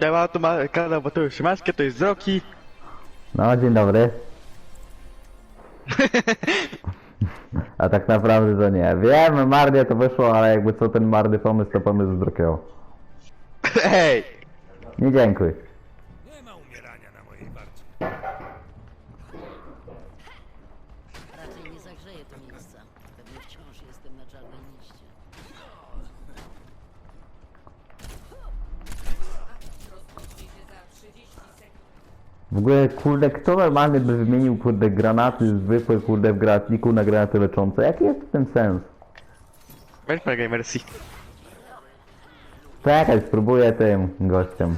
Ja tu ma kanał Mateusz Szymański, to jest Roki. No, dzień dobry. A tak naprawdę to nie. Wiem, marnie to wyszło, ale jakby co ten marny pomysł, to pomysł z. Hej! Nie dziękuję. Nie ma umierania na mojej warcie. Raczej nie zagrzeje to miejsca. Pewnie wciąż jestem na czarnej liście. W ogóle, kurde, kto normalny by wymienił, kurde, granaty zwykłe, kurde, w granatniku na granaty leczące? Jaki jest w tym sens? Weź plegaj, merci. Czekaj, spróbuję tym gościem.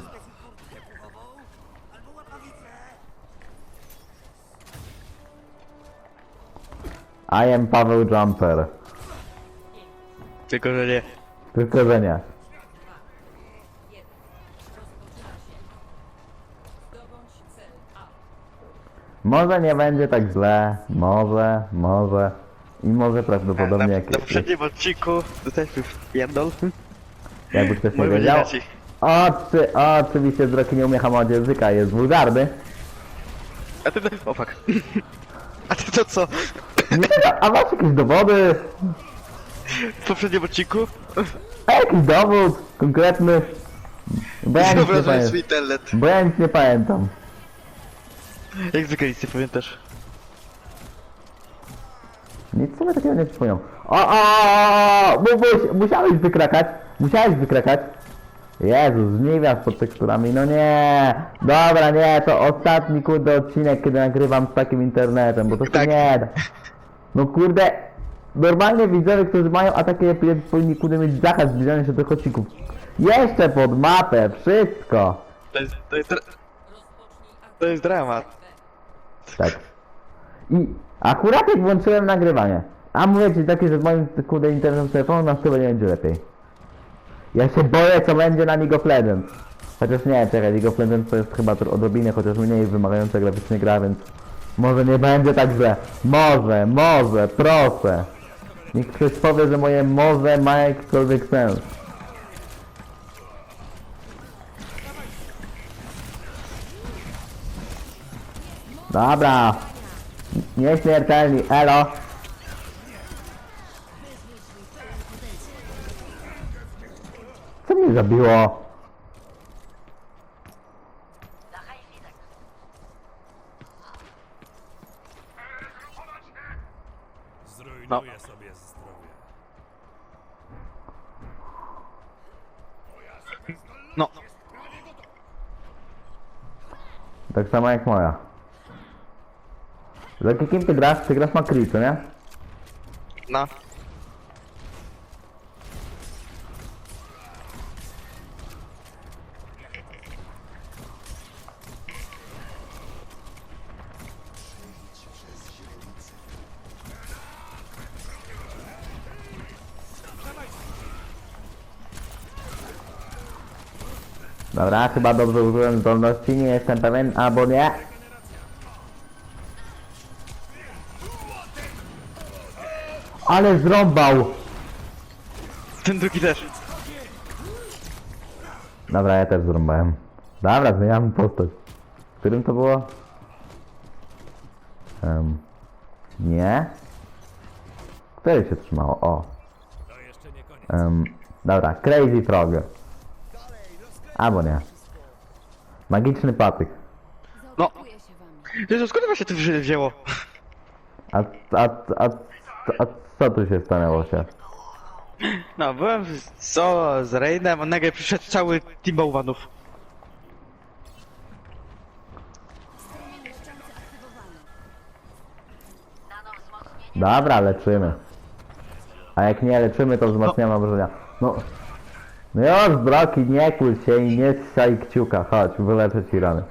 I am Paweł Jumper. Tylko, że nie. Tylko, że nie. Może nie będzie tak źle, może, może i może prawdopodobnie na, na poprzednim odcinku dostaliśmy pierdol. jakby ktoś nie Może będzie wiedział. inaczej. Oczy, oczywiście z Roki nie umie hamować języka, jest wulgarny. A ty... O fuck. A ty to co? Nie, a masz jakieś dowody? W poprzednim odcinku? A jakiś dowód konkretny? Bo ja nie internet. Bo ja nic nie pamiętam. Jak zwykle nic nie pamiętasz. Nic sobie takiego nie przypomniał. O, o, o, o, mu- mus, musiałeś wykrakać. Musiałeś wykrakać. Jezus, żniwia pod teksturami, no nie. Dobra, nie, to ostatni kurde odcinek, kiedy nagrywam z takim internetem, bo to się Tak. nie da. No kurde, normalnie widzowie, którzy mają ataki epilepsji powinni kurde mieć zakaz zbliżania się do kocików. Jeszcze pod mapę, wszystko. To jest... To jest, dra- to jest dramat. Tak. I akurat jak włączyłem nagrywanie, a mówię ci takie, że w moim kurde internetem telefonu na chyba nie będzie lepiej. Ja się boję co będzie na League of Legends. Chociaż nie, czekaj, League of Legends to jest chyba odrobinę, chociaż mniej wymagająca graficznie gra, więc może nie będzie tak źle. Może, może, proszę. Niech ktoś powie, że moje może ma jakikolwiek sens. Dobra. Nieśmiertelni, elo. Co mnie zabiło? Zrujnuję sobie zdrowie. No. Tak samo jak moja. Za kim ty grasz? Ty grasz Macri, co nie? No. Dobra, chyba dobrze użyłem zdolności, nie jestem pewien, albo nie. Ale zrąbał! Ten drugi też. Dobra, ja też zrąbałem. Dobra, zmieniamy postać. W którym to było? Um, nie? Które się trzymało? O. To jeszcze nie koniec. Um, dobra, Crazy Frog. Albo nie. Magiczny patyk. No. Jezu, skąd właśnie to wzi- wzięło? A, a, a, a, co tu się stanęło się? No, byłem w co z Rainem, a nagle przyszedł cały team bałwanów. Dobra, leczymy. A jak nie leczymy, to wzmacniamy obrażenia. No. No już, Broki, nie kul się i nie ssaj kciuka. Chodź, wyleczę ci rany.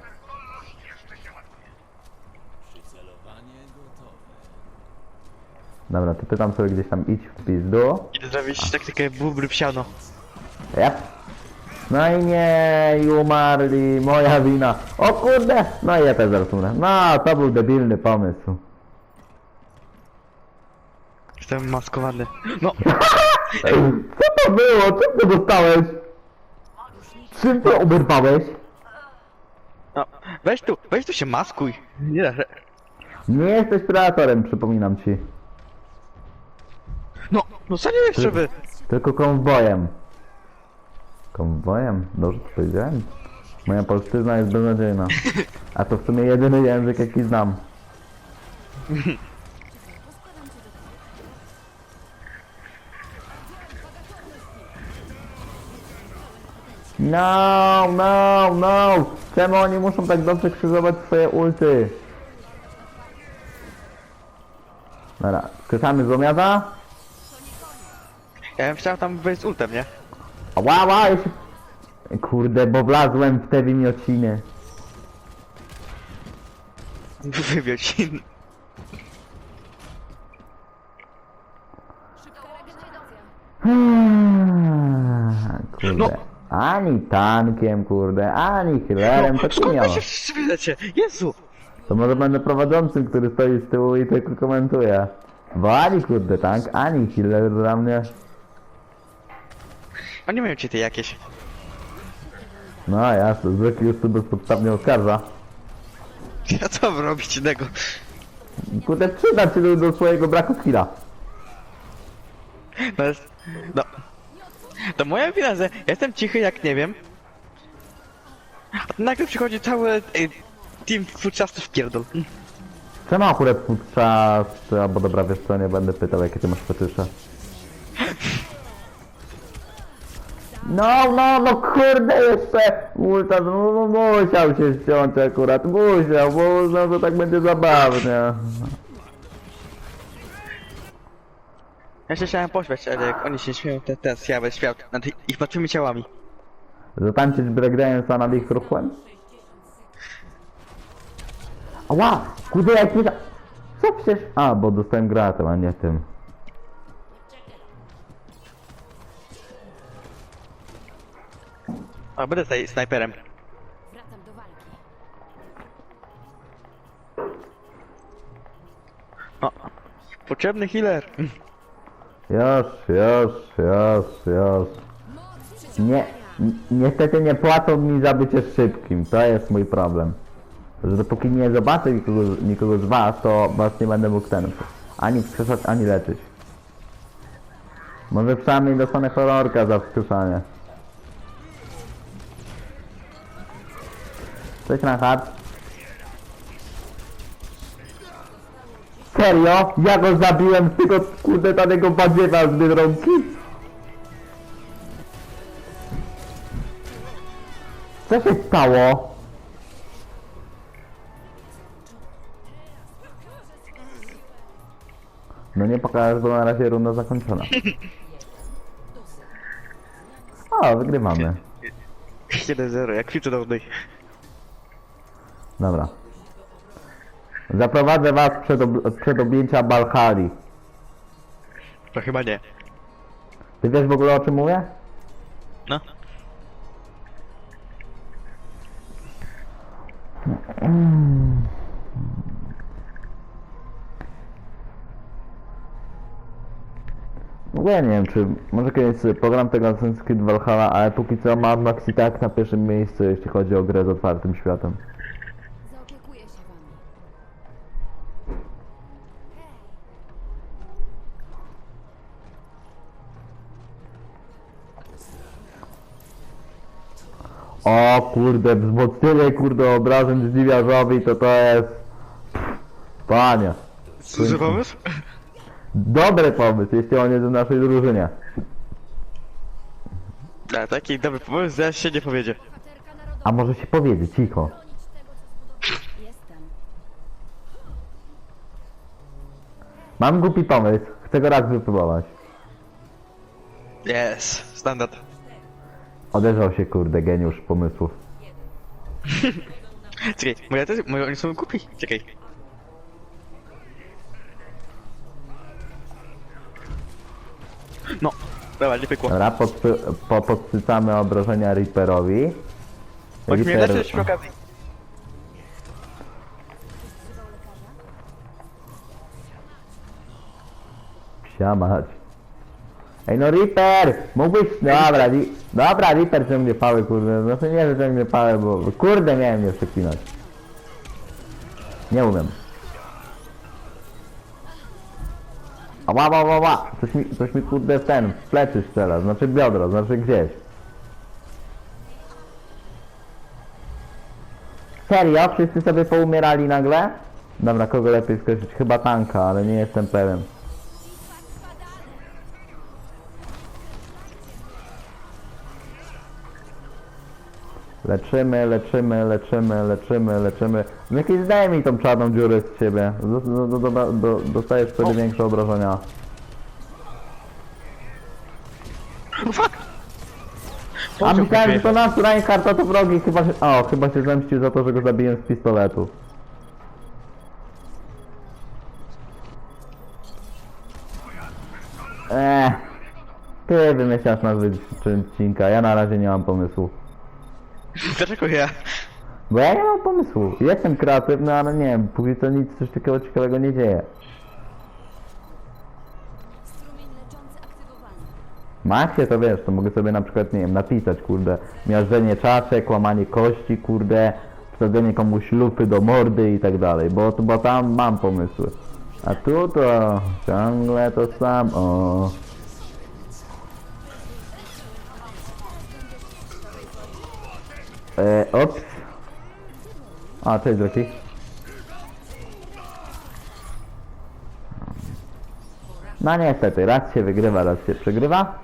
Dobra, to ty tam sobie gdzieś tam idź w pizdu. Idę zrobić taktykę bubry psiano. Yep. No i nie, i umarli, moja wina. O kurde! No i ja też zaraz umrę. No, to był debilny pomysł. Jestem maskowany. No, Co to było? Czym ty dostałeś? Czym ty oberwałeś? Weź tu, weź tu się maskuj. Nie da. Nie jesteś predatorem, przypominam ci. No, no jeszcze wy? Tylko konwojem. Konwojem? Dobrze to powiedziałem? Moja polszczyzna jest beznadziejna. A to w sumie jedyny język jaki znam. No, no, no! Czemu oni muszą tak dobrze krzyżować swoje ulty? Dobra, skresamy złomiada. Ja bym chciał tam wejść z ultem, nie? Ła, ła, jeszcze... Kurde, bo wlazłem w te wymiociny. Wywiocin. Kurde. No. Ani tankiem, kurde, ani healerem, to Skąd wy ma. się wszyscy? Jezu! To może będę prowadzącym, który stoi z tyłu i tylko komentuje. Bo ani kurde tank, ani healer dla mnie. Oni mają ci te jakieś. No jasne, zwykły już tu bezpodstawnie oskarża. Ja co mam robić innego? Kurde, przyda się do, do swojego braku skilla. No jest... No. To moja wina, że jestem cichy jak nie wiem. A tu nagle przychodzi cały ej, team futrzasty w pierdol. Czemu akurat czas, albo dobra, wiesz co, nie będę pytał, jakie ty masz fetysze. No, no, no kurde jeszcze! Ulta, no, no musiał się ściąć akurat, musiał, bo uznał, że tak będzie zabawnie. Ja się chciałem pośmiać, ale jak oni się śmieją, to teraz ja będę śmiał nad ich martwymi ciałami. Zatańczyć breakdance'a nad ich ruchłem? Ała! Kurde, jak za... Co przecież... A, bo dostałem gratem, a nie tym. A będę tutaj snajperem. Wracam do walki. O. Potrzebny healer. Już, już, już, już. Nie, ni- niestety nie płacą mi za bycie szybkim, to jest mój problem. Że dopóki nie zobaczę nikogo, nikogo z was, to was nie będę mógł ten, ani wskrzeszać, ani leczyć. Może przynajmniej dostanę horrorka za wskrzeszanie. Cześć Rachat. Serio? Ja go zabiłem z tego kurde tanego badziewa z Biedronki? Co się stało? No nie pokażesz, bo na razie runda zakończona. O, wygrywamy. 1-0, jak piłce dawnej. Dobra. Zaprowadzę was przed, ob przed objęcia Balhali. To chyba nie. Ty wiesz w ogóle o czym mówię? No. W ogóle nie wiem, czy może kiedyś sobie pogram tego Assassin's Creed Valhalla, ale póki co mam Max i tak na pierwszym miejscu, jeśli chodzi o grę z otwartym światem. O kurde, wzmocnienie kurde obrażeń żniwiarzowi to to jest... Panie. Służy pomysł? Dobry pomysł, jeśli on jest w naszej drużynie. A, taki dobry pomysł, zaraz się nie powiedzie. A może się powiedzieć, cicho. Mam głupi pomysł, chcę go raz wypróbować. Yes, standard. Odezwał się kurde geniusz pomysłów. Czekaj, moja też, moje, oni są głupi. Czekaj. No, dobra, nie pykło. Dobra, podpy, po, podsycamy obrażenia Reaperowi. Chodź mnie Reaper- leczyć przy okazji. Psia mać. Ej no Reaper! Mógłbyś... Dobra, ri... Dobra, Reaper ciągnie pałę, kurde. Znaczy nie, że ciągnie pałę, bo... Kurde, miałem nie przeklinać. Nie umiem. Ała, ała, ała. Coś mi, coś mi kurde w ten, w plecy strzela, znaczy biodro, znaczy gdzieś. Serio? Wszyscy sobie poumierali nagle? Dobra, kogo lepiej skończyć? Chyba tanka, ale nie jestem pewien. Leczymy, leczymy, leczymy, leczymy, leczymy. No Jakiś zdaj mi tą czarną dziurę z siebie. Do, do, do, do, do, dostajesz wtedy większe obrażenia. Fuck! A myślałem, że to nasz Reinhardt, a to wrogi chyba się... O, chyba się zemścił za to, że go zabiłem z pistoletu. Eee, ty wymyślasz nazwy odcinka, ja na razie nie mam pomysłu. Dlaczego ja? Bo ja nie mam pomysłu. Jestem kreatywny, ale nie wiem, póki co nic coś takiego ciekawego nie dzieje. Strumień leczący aktywowany. Maxie to wiesz, to mogę sobie na przykład, nie wiem, napisać, kurde, miażdżenie czaszek, łamanie kości, kurde, wsadzenie komuś lupy do mordy i tak dalej, bo, bo tam mam pomysły. A tu to ciągle to samo. E, ops. A, cześć Draki. No niestety, raz się wygrywa, raz się przegrywa.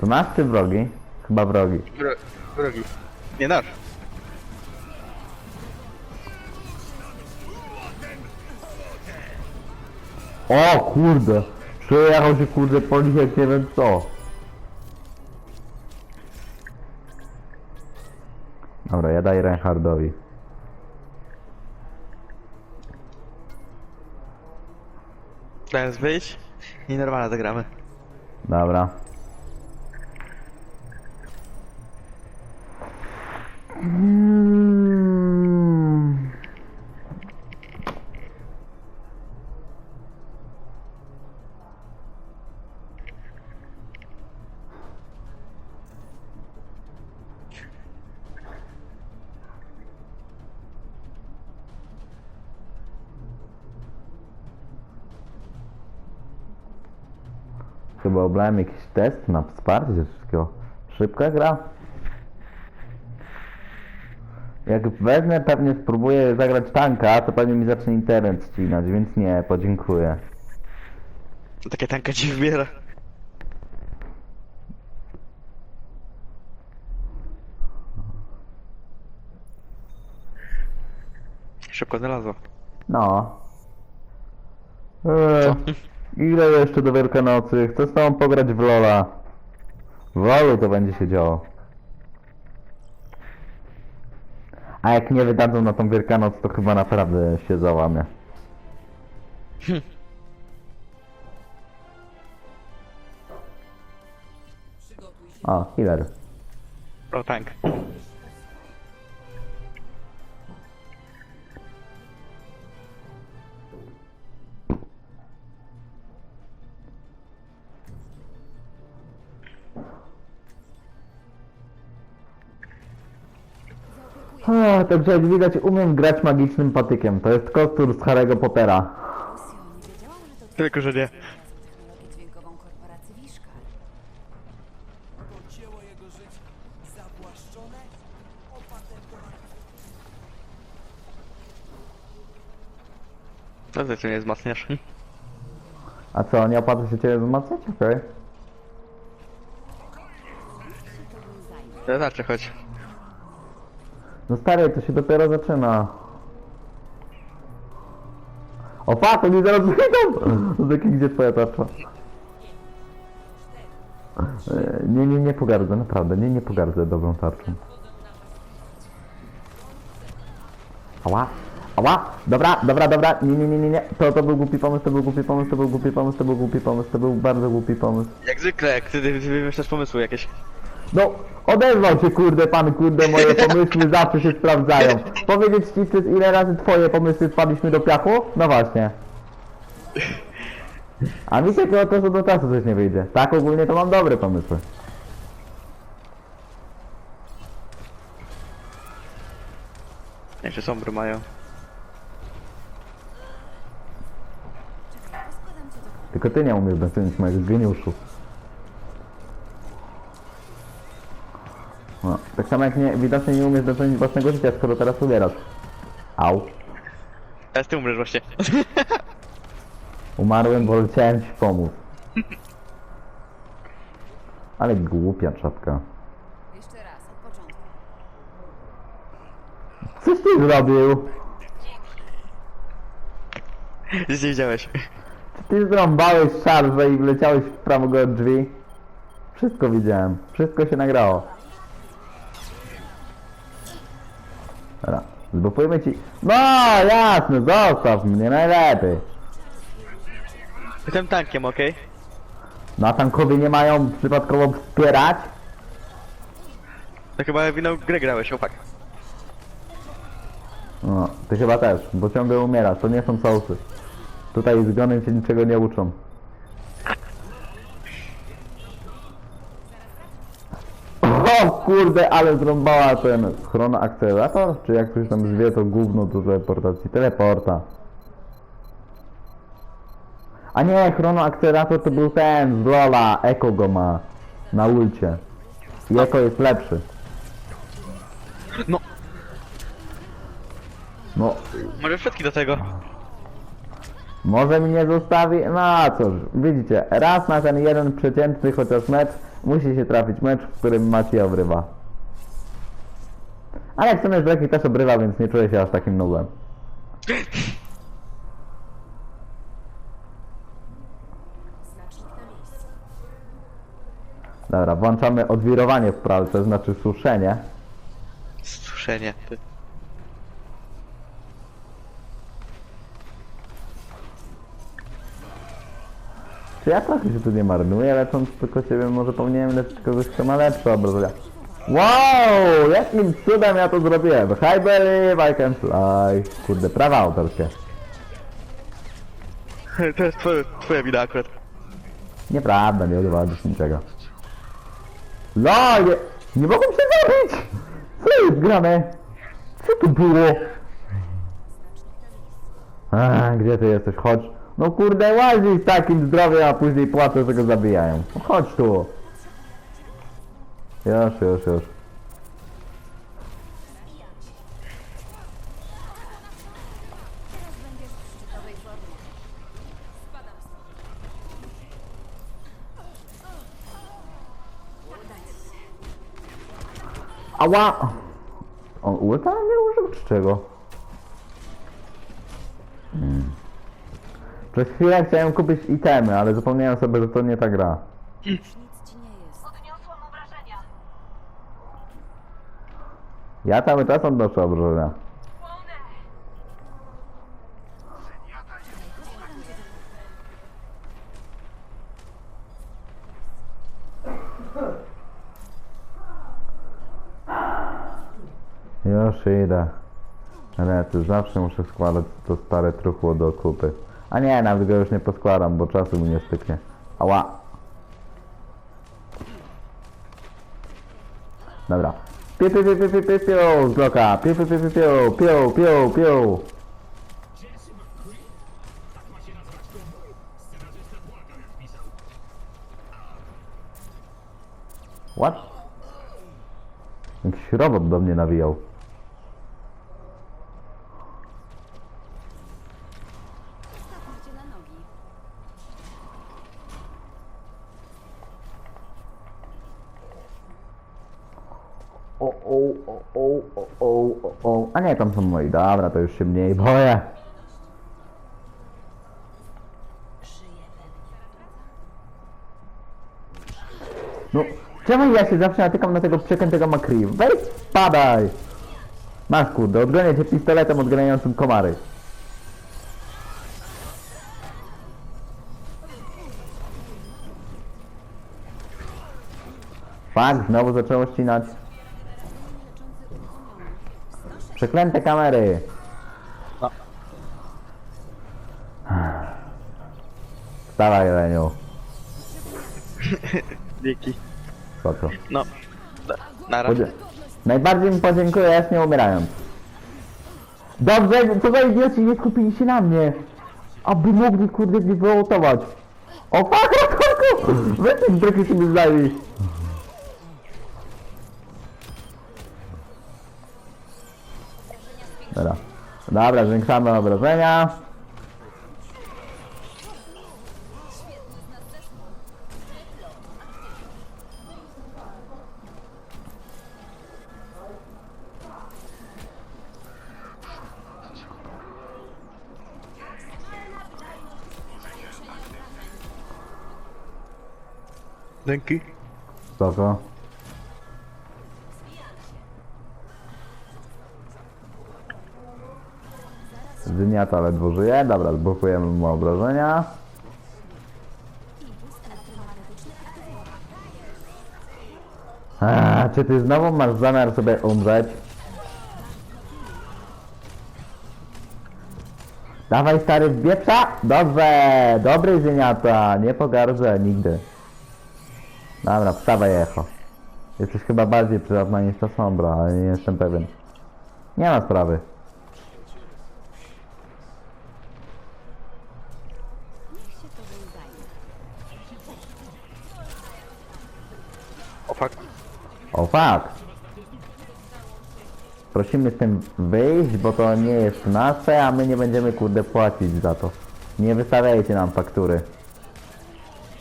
To nasz czy wrogi? Chyba wrogi. Wro- Wrogi. Nie nasz. O kurde! Przejechał się kurde po nich jak nie wiem co. Dobra, ja daję Reinhardowi. Teraz wyjść i normalnie zagramy. Dobra. Mm. Chyba oblałem jakiś test na wsparcie wszystkiego. Szybka gra. Jak wezmę, pewnie spróbuję zagrać tanka, to pewnie mi zacznie internet ścinać, więc nie, podziękuję. Takie tanka ci wybiera. Szybko znalazło. No. Eee, ile jeszcze do Wielkanocy? Chcę z tobą pograć w Lola. W Lolu to będzie się działo. A jak nie wydadzą na tą Wielkanoc, to chyba naprawdę się załamie. O, healer. O, tank. O, także jak widać umiem grać magicznym patykiem. To jest kostur z Harry'ego Pottera. Nie Tylko, że nie. technologię dźwiękową korporacji Wiszkar. Odcięło jego życie. Zawłaszczone, opatentowane. To ty mnie wzmacniasz. A co, nie opłaca się ciebie wzmacniać? Okej. To znaczy, chodź. No stary, to się dopiero zaczyna. O fuck, oni zaraz wyjdą! Zaki, gdzie twoja tarcza? E, Nie, nie, nie pogardzę, naprawdę, nie, nie pogardzę dobrą tarczą. Ała, ała, dobra, dobra, dobra, nie, nie, nie, nie, nie, to, to był głupi pomysł, to był głupi pomysł, to był głupi pomysł, to był głupi pomysł, to był bardzo głupi pomysł. Jak zwykle, jak ty, ty wymyślasz pomysły jakieś. No, odezwał się kurde pan, kurde, moje pomysły zawsze się sprawdzają. Powiedzieć ci, przez ile razy twoje pomysły wpadliśmy do piachu? No właśnie. A mi tylko od czasu do czasu coś nie wyjdzie. Tak ogólnie to mam dobre pomysły. Jeszcze sombry mają. Tylko ty nie umiesz docenić moich geniuszów. No, tak samo jak nie, widocznie nie umiesz docenić własnego życia, skoro teraz umierasz. Au. Teraz ty umrzesz właśnie. Umarłem, bo chciałem ci pomóc. Ale głupia czapka. Jeszcze raz, od początku. Coś ty zrobił? Nic nie widziałeś. Ty zrąbałeś szarżę i wleciałeś w prawo od drzwi. Wszystko widziałem. Wszystko się nagrało. Dobra. Zbufujmy ci... No jasne, zostaw mnie najlepiej. Jestem tankiem, okej? No a tankowie nie mają przypadkowo wspierać? To chyba w inną grę grałeś, opak. No, ty chyba też, bo ciągle umierasz, to nie są sousy. Tutaj zgony cię niczego nie uczą. O kurde, ale zrąbała ten chronoakcelerator? Czy jak ktoś tam zwie to gówno do teleportacji? Teleporta. A nie, chronoakcelerator to był ten z Lola, Eko go ma. Na ulcie. I Eko jest lepszy. No. No, Może wszystkie do tego. Może mnie zostawi? No cóż, widzicie, raz na ten jeden przeciętny chociaż mecz musi się trafić mecz, w którym Maciej obrywa. Ale w sumie Blackie też obrywa, więc nie czuję się aż takim nubem. Dobra, włączamy odwirowanie w pralce, znaczy suszenie. Suszenie. Czy ja trochę się tu nie marnuję, lecząc tylko siebie, może powinienem leczyć kogoś, kto ma lepsze obrażenia. Wow! Jakim cudem ja to zrobiłem? Hi Belly, I can fly. Kurde, prawa autorskie. To jest twoje, twoja wina akurat. Nieprawda, nie udowodnisz niczego. No, nie, nie mogłem się zabić! Co jest grane? Co tu było? A, gdzie ty jesteś? Chodź. No kurde, łazi z takim zdrowiem, a później płacę, że go zabijają. No chodź tu. Już, już, już. Ała! On ulta nie użył czy czego? Przez chwilę chciałem kupić itemy, ale zapomniałem sobie, że to nie ta gra. Już nic ci nie jest. Ja cały czas odnoszę obrażenia. Już idę. Ale tu zawsze muszę składać to stare truchło do kupy. A nie, nawet go już nie poskładam, bo czasu mi nie styknie. Ała. Dobra. Piu, piu, piu, piu, piu, piu, piu, z bloka. Piu, piu, piu, piu, piu, piu, piu, piu. What? Jakiś robot do mnie nawijał. Stawmy cię na nogi. O, o, o, o, o, o, o, o. A nie, tam są moi. Dobra, to już się mniej boję. No, czemu ja się zawsze natykam na tego przeklętego Makri? Weź spadaj! Masz kurde, odgonię cię pistoletem odganiającym komary. Fakt, znowu zaczęło ścinać. Przeklęte kamery! Dawaj, Reniu. Dzięki. Spoko. No. Na, nara. Podzie- Najbardziej mi podziękujesz, nie umierając. Dobrze, co za idioci nie skupili się na mnie. Aby mogli kurde mnie wyautować. O fuck, ratunku! Weź tych sobie zajmij. Dobra, zwiększamy obrażenia. Dzięki. Spoko. Zyniata ledwo żyje. Dobra, zblokujemy mu obrażenia. A, czy ty znowu masz zamiar sobie umrzeć? Dawaj stary w! Dobrze! Dobry zieniata! Nie pogardzę nigdy. Dobra, wstawaj echo. Jesteś chyba bardziej przydatna niż ta sombra, ale nie jestem pewien. Nie ma sprawy. Niech się tobą zajmie. O fuck. O fuck! Prosimy z tym wyjść, bo to nie jest nasze, a my nie będziemy kurde płacić za to. Nie wystawiajcie nam faktury.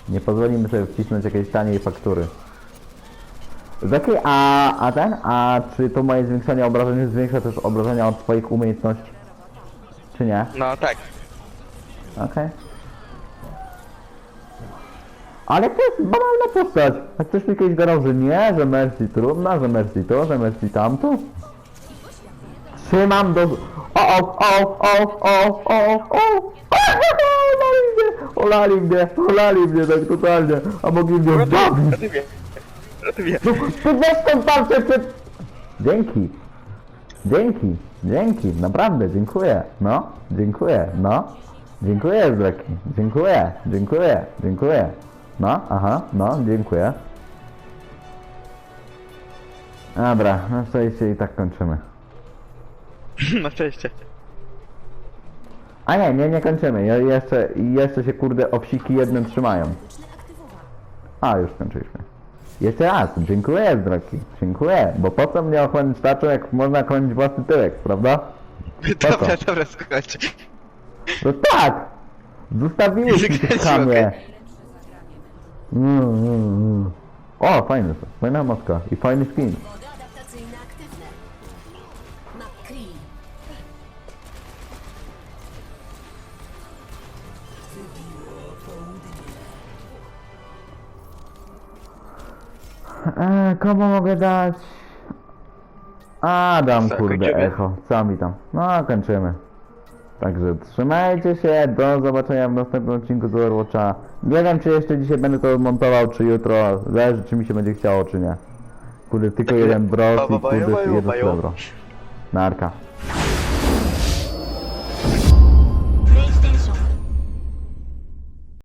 Nie pozwolimy sobie wcisnąć jakiejś taniej faktury. Zaki, a, a ten, a czy to moje zwiększenie obrażeń zwiększa też obrażenia od twoich umiejętności? Czy nie? No tak. Okej. Ale to jest banalna postać. A ktoś mi kiedyś gadał, że nie, że Mercy trudna, że Mercy to, że Mercy tamto. Trzymam do... O, o, o, o, o, o, o! Olali mnie, olali mnie, olali mnie tak totalnie. A mogli mnie. No, ty weź tą tarczę przed... Dzięki. Dzięki, dzięki, naprawdę, dziękuję. No, dziękuję, no. Dziękuję, Zleki. Dziękuję, dziękuję, dziękuję. No, aha, no, dziękuję. Dobra, na szczęście i tak kończymy. Na szczęście. A nie, nie, nie kończymy. Je- Jeszcze, jeszcze się kurde owsiki jednym trzymają. A, już skończyliśmy. Jeszcze raz, dziękuję Zdraki, dziękuję, bo po co mnie ochronić tarczą, jak można chronić własny tyłek, prawda? Co? Dobra, dobra, skończ. No tak! Zostawiłeś mi chamie. mnie. Mm, mm, mm. O, fajny, fajna maska i fajny skin. Mody adaptacyjne aktywne. McCree. Eee, komu mogę dać? A, dam Co, kurde kończymy? echo, co mi tam? No, kończymy. Także trzymajcie się, do zobaczenia w następnym odcinku z Overwatcha. Nie wiem, czy jeszcze dzisiaj będę to montował, czy jutro, zależy czy mi się będzie chciało, czy nie. Kurde, tylko jeden bros i kurde jedno srebro. Narka.